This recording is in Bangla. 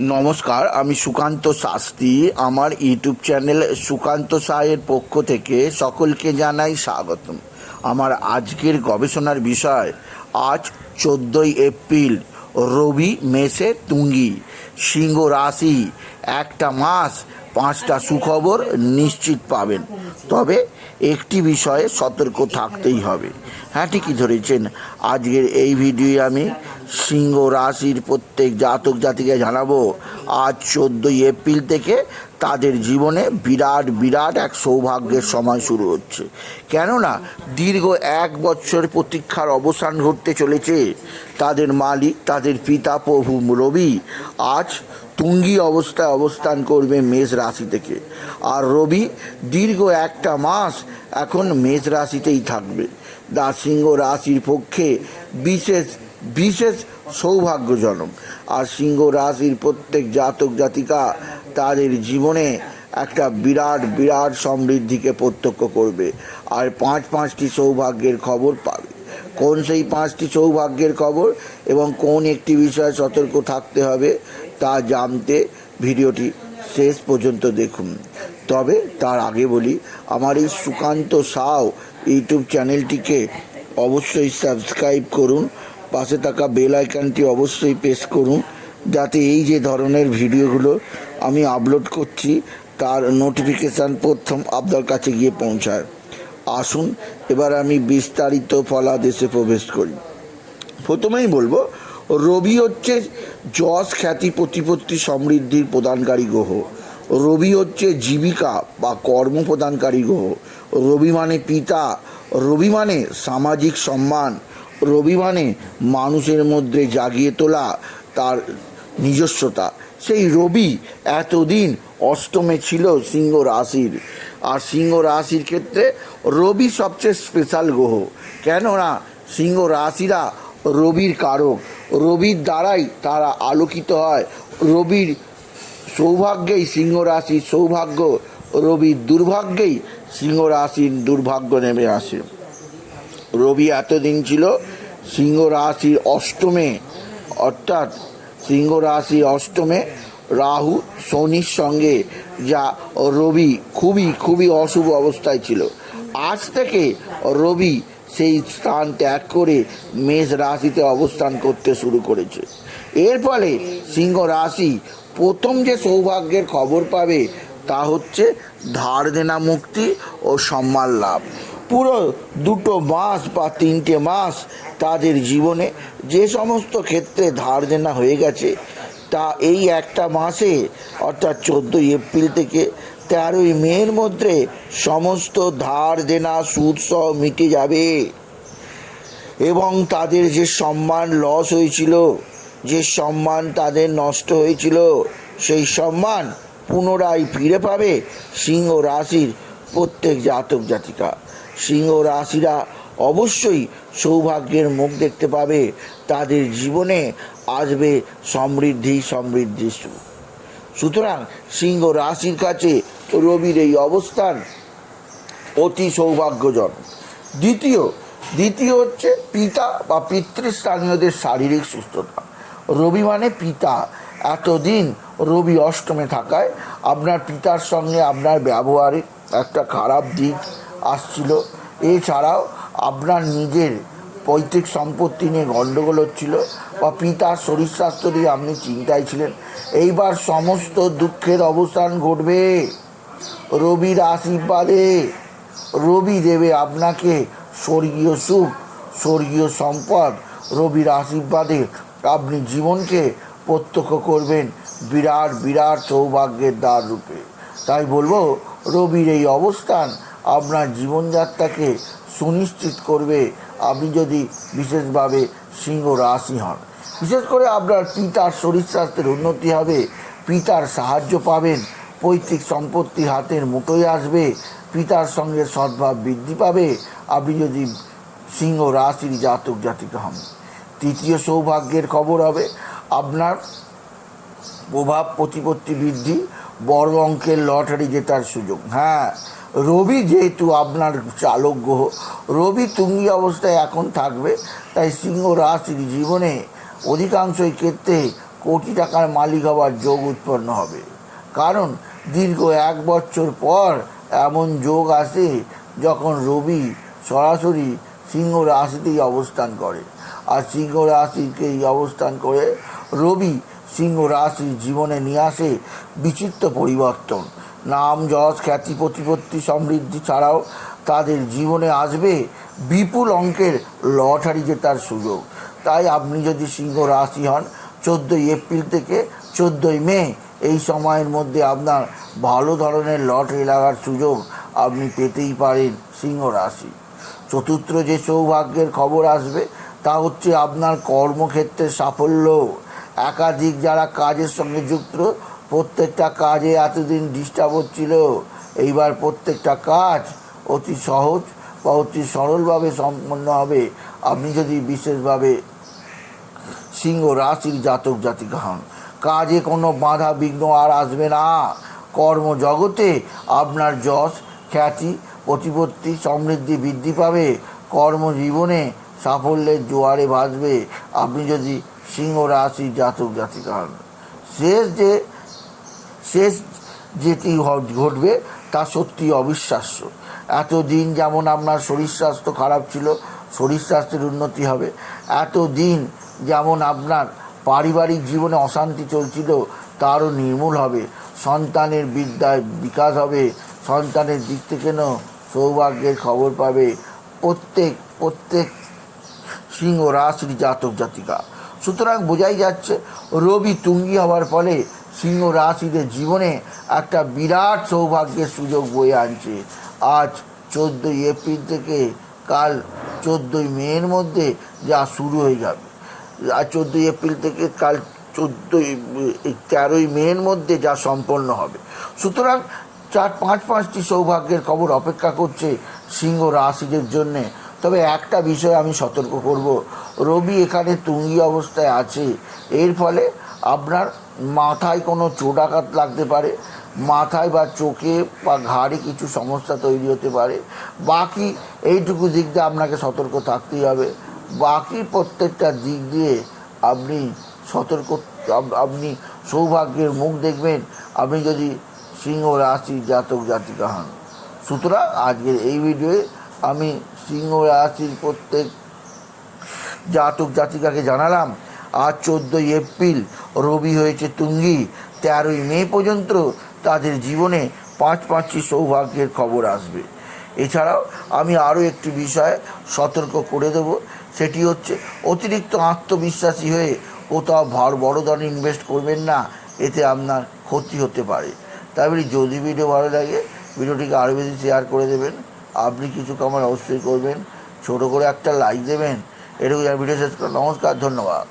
নমস্কার, আমি সুকান্ত শাস্ত্রী। আমার ইউটিউব চ্যানেল সুকান্ত সাহের পক্ষ থেকে সকলকে জানাই স্বাগতম। আমার আজকের গবেষণার বিষয়, আজ চোদ্দোই এপ্রিল, রবি মেষে তুঙ্গি, সিংহ রাশি, একটা মাস, পাঁচটা সুখবর নিশ্চিত পাবেন। তবে একটি বিষয়ে সতর্ক থাকতেই হবে। হ্যাঁ ঠিকই ধরেছেন। আজকের এই ভিডিও আমি সিংহ রাশির প্রত্যেক জাতক জাতিকে জানাব, আজ চোদ্দোই এপ্রিল থেকে তাদের জীবনে বিরাট বিরাট এক সৌভাগ্যের সময় শুরু হচ্ছে। কেননা, দীর্ঘ এক বছর প্রতীক্ষার অবসান ঘটতে চলেছে। তাদের মালিক, তাদের পিতা প্রভু রবি, আজ তুঙ্গি অবস্থায় অবস্থান করবে মেষ রাশি থেকে। আর রবি দীর্ঘ একটা মাস এখন মেষ রাশিতেই থাকবে। দা সিংহ রাশির পক্ষে বিশেষ বিশেষ সৌভাগ্যজনক। আর সিংহ রাশির প্রত্যেক জাতক জাতিকা তাদের জীবনে একটা বিরাট বিরাট সমৃদ্ধিকে প্রত্যক্ষ করবে। আর পাঁচ পাঁচটি সৌভাগ্যের খবর পাবে। কোন সেই পাঁচটি সৌভাগ্যের খবর এবং কোন একটি বিষয়ে সতর্ক থাকতে হবে তা জানতে ভিডিওটি শেষ পর্যন্ত দেখুন। তবে তার আগে বলি, আমার এই সুকান্ত সাও ইউটিউব চ্যানেলটিকে অবশ্যই সাবস্ক্রাইব করুন, পাশে থাকা বেল আইকনটি অবশ্যই প্রেস করুন, যাতে এই যে ধরনের ভিডিওগুলো আমি আপলোড করছি, তার নোটিফিকেশান প্রথম আপনার কাছে গিয়ে পৌঁছায়। আসুন, এবার আমি বিস্তারিত ফলাদেশে প্রবেশ করি। প্রথমেই বলব রবি হচ্ছে যশ খ্যাতি প্রতিপত্তি সমৃদ্ধির প্রদানকারী গ্রহ। রবি হচ্ছে জীবিকা বা কর্ম প্রদানকারী গ্রহ। রবি মানে পিতা, রবি মানে সামাজিক সম্মান, রবি মানে মানুষের মধ্যে জাগিয়ে তোলা, তার নিজস্বতা। সেই রবি এতদিন অষ্টমে ছিল সিংহ রাশির। আর সিংহ রাশির ক্ষেত্রে রবি সবচেয়ে স্পেশাল গ্রহ। কেননা সিংহ রাশিরা রবির কারক। রবির দ্বারাই তারা আলোকিত হয়। রবির সৌভাগ্যেই সিংহ রাশির সৌভাগ্য, রবির দুর্ভাগ্যেই সিংহ রাশির দুর্ভাগ্য নেমে আসে। রবি এতদিন ছিল সিংহ রাশির অষ্টমে, অর্থাৎ সিংহ রাশির অষ্টমে রাহু শনির সঙ্গে, যা রবি খুবই খুবই অশুভ অবস্থায় ছিল। আজ থেকে রবি সেই স্থান ত্যাগ করে মেষ রাশিতে অবস্থান করতে শুরু করেছে। এর ফলে সিংহ রাশি প্রথম যে সৌভাগ্যের খবর পাবে তা হচ্ছে ধার দেনা মুক্তি ও সম্মান লাভ। পুরো দুটো মাস বা তিনটে মাস তাদের জীবনে যে সমস্ত ক্ষেত্রে ধার দেনা হয়ে গেছে, তা এই একটা মাসে অর্থাৎ চোদ্দোই এপ্রিল থেকে তেরোই মেয়ের মধ্যে সমস্ত ধার, দেনা, সুদ সহ মিটে যাবে। এবং তাদের যে সম্মান লস হয়েছিল, যে সম্মান তাদের নষ্ট হয়েছিল, সেই সম্মান পুনরায় ফিরে পাবে সিংহ রাশির প্রত্যেক জাতক জাতিকা। সিংহ রাশিরা অবশ্যই সৌভাগ্যের মুখ দেখতে পাবে, তাদের জীবনে আসবে সমৃদ্ধি সমৃদ্ধি সুখ। সুতরাং সিংহ রাশির কাছে রবির এই অবস্থান অতি সৌভাগ্যজনক দ্বিতীয় দ্বিতীয় হচ্ছে পিতা বা পিতৃস্থানীয়দের শারীরিক সুস্থতা। রবি মানে পিতা। এতদিন রবি অষ্টমে থাকায় আপনার পিতার সঙ্গে আপনার ব্যবহারে একটা খারাপ দিক আসছিল। এছাড়াও আপনার নিজের পৈতৃক সম্পত্তি নিয়ে গণ্ডগোল হচ্ছিল বা পিতার শরীর স্বাস্থ্য নিয়ে আপনি চিন্তায় ছিলেন। এইবার সমস্ত দুঃখের অবসান ঘটবে। রবির আশীর্বাদে। রবি দেবে আপনাকে স্বর্গীয় সুখ, স্বর্গীয় সম্পদ। রবির আশীর্বাদে আপনি জীবনকে প্রত্যক্ষ করবেন বিরাট বিরাট সৌভাগ্যের দ্বার রূপে। তাই বলব, রবির এই অবস্থান আপনার জীবনযাত্রাকে সুনিশ্চিত করবে। আপনি যদি বিশেষভাবে সিংহ রাশি হন, বিশেষ করে আপনার পিতার শরীর স্বাস্থ্যের উন্নতি হবে, পিতার সাহায্য পাবেন পৈতৃক সম্পত্তি হাতের মুঠোয় আসবে, পিতার সঙ্গে সদ্ভাব বৃদ্ধি পাবে আপনি যদি সিংহ রাশির জাতক জাতিকা হন তৃতীয় সৌভাগ্যের খবর হবে, আপনার প্রভাব প্রতিপত্তি বৃদ্ধি, বড় অঙ্কের লটারি জেতার সুযোগ। হ্যাঁ রবি যেহেতু আপনার চালক গ্রহ, রবি তুঙ্গি অবস্থায় এখন থাকবে, তাই সিংহ রাশির জীবনে অধিকাংশই ক্ষেত্রে কোটি টাকার মালিক হওয়ার যোগ উৎপন্ন হবে। কারণ দীর্ঘ এক বছর পর এমন যোগ আসে যখন রবি সরাসরি সিংহ রাশিতেই অবস্থান করে। আর সিংহ রাশিকেই অবস্থান করে রবি সিংহ রাশির জীবনে নিয়ে আসে বিচিত্র পরিবর্তন। নাম, যশ, খ্যাতি, প্রতিপত্তি সমৃদ্ধি ছাড়াও তাদের জীবনে আসবে বিপুল অঙ্কের লটারি জেতার সুযোগ। তাই আপনি যদি সিংহ রাশি হন, চোদ্দোই এপ্রিল থেকে চোদ্দোই মে এই সময়ের মধ্যে আপনার ভালো ধরনের লটারি লাগার সুযোগ আপনি পেতেই পারেন সিংহ রাশি। চতুর্থ যে সৌভাগ্যের খবর আসবে, তা হচ্ছে আপনার কর্মক্ষেত্রে সাফল্য। একাধিক যারা কাজের সঙ্গে যুক্ত, প্রত্যেকটা কাজে এতদিন ডিস্টার্ব হচ্ছিল এইবার প্রত্যেকটা কাজ অতি সহজ বা অতি সরলভাবে সম্পন্ন হবে। আপনি যদি বিশেষভাবে সিংহ রাশির জাতক জাতিকা হন কাজে কোনো বাধা বিঘ্ন আর আসবে না। কর্মজগতে আপনার যশ, খ্যাতি, প্রতিপত্তি সমৃদ্ধি বৃদ্ধি পাবে। কর্মজীবনে সাফল্যের জোয়ারে ভাসবে। আপনি যদি সিংহ রাশি জাতক জাতিকা হন, শেষ যে, শেষ যেটি ঘটবে তা সত্যি অবিশ্বাস্য। এতদিন যেমন আপনার শরীর স্বাস্থ্য খারাপ ছিল, শরীর স্বাস্থ্যের উন্নতি হবে। এতদিন যেমন আপনার পারিবারিক জীবনে অশান্তি চলছিল, তারও নির্মূল হবে। সন্তানের বিদ্যায় বিকাশ হবে। সন্তানের দিক থেকে সৌভাগ্যের খবর পাবে প্রত্যেক প্রত্যেক সিংহ রাশির জাতক জাতিকা। সুতরাং বোঝাই যাচ্ছে, রবি তুঙ্গি হওয়ার ফলে সিংহ রাশিদের জীবনে একটা বিরাট সৌভাগ্যের সুযোগ বয়ে আনছে। আজ চোদ্দোই এপ্রিল থেকে কাল চোদ্দোই মের মধ্যে যা শুরু হয়ে যাবে। চোদ্দোই এপ্রিল থেকে কাল চোদ্দোই তেরোই মের মধ্যে যা সম্পন্ন হবে। সুতরাং চার, পাঁচ, পাঁচটি সৌভাগ্যের খবর অপেক্ষা করছে সিংহ রাশিদের জন্যে। তবে একটা বিষয় আমি সতর্ক করব, রবি এখানে তুঙ্গি অবস্থায় আছে। এর ফলে আপনার মাথায় কোনো চোটাঘাত লাগতে পারে, মাথায় বা চোখে বা ঘাড়ে কিছু সমস্যা তৈরি হতে পারে। বাকি এইটুকু দিক দিয়ে আপনাকে সতর্ক থাকতেই হবে। বাকি প্রত্যেকটা দিক দিয়ে আপনি সতর্ক আপনি সৌভাগ্যের মুখ দেখবেন। আপনি যদি সিংহ রাশি জাতক জাতিকা হন। সুতরাং আজকের এই ভিডিওয়ে আমি সিংহ রাশির প্রত্যেক জাতক জাতিকাকে জানালাম, আজ চোদ্দোই এপ্রিল, রবি হয়েছে তুঙ্গি। তেরোই মে পর্যন্ত তাদের জীবনে পাঁচ পাঁচটি সৌভাগ্যের খবর আসবে। এছাড়াও আমি আরও একটি বিষয়ে সতর্ক করে দেব সেটি হচ্ছে অতিরিক্ত আত্মবিশ্বাসী হয়ে কোথাও ভার বড় ধরনের ইনভেস্ট করবেন না, এতে আপনার ক্ষতি হতে পারে। তাই বলি যদি ভিডিও ভালো লাগে, ভিডিওটিকে আরও বেশি শেয়ার করে দেবেন। আপনি কিছু কামার অবশ্যই করবেন। ছোট করে একটা লাইক দেবেন। এটুকু ভিডিও শেষ করে নমস্কার, ধন্যবাদ।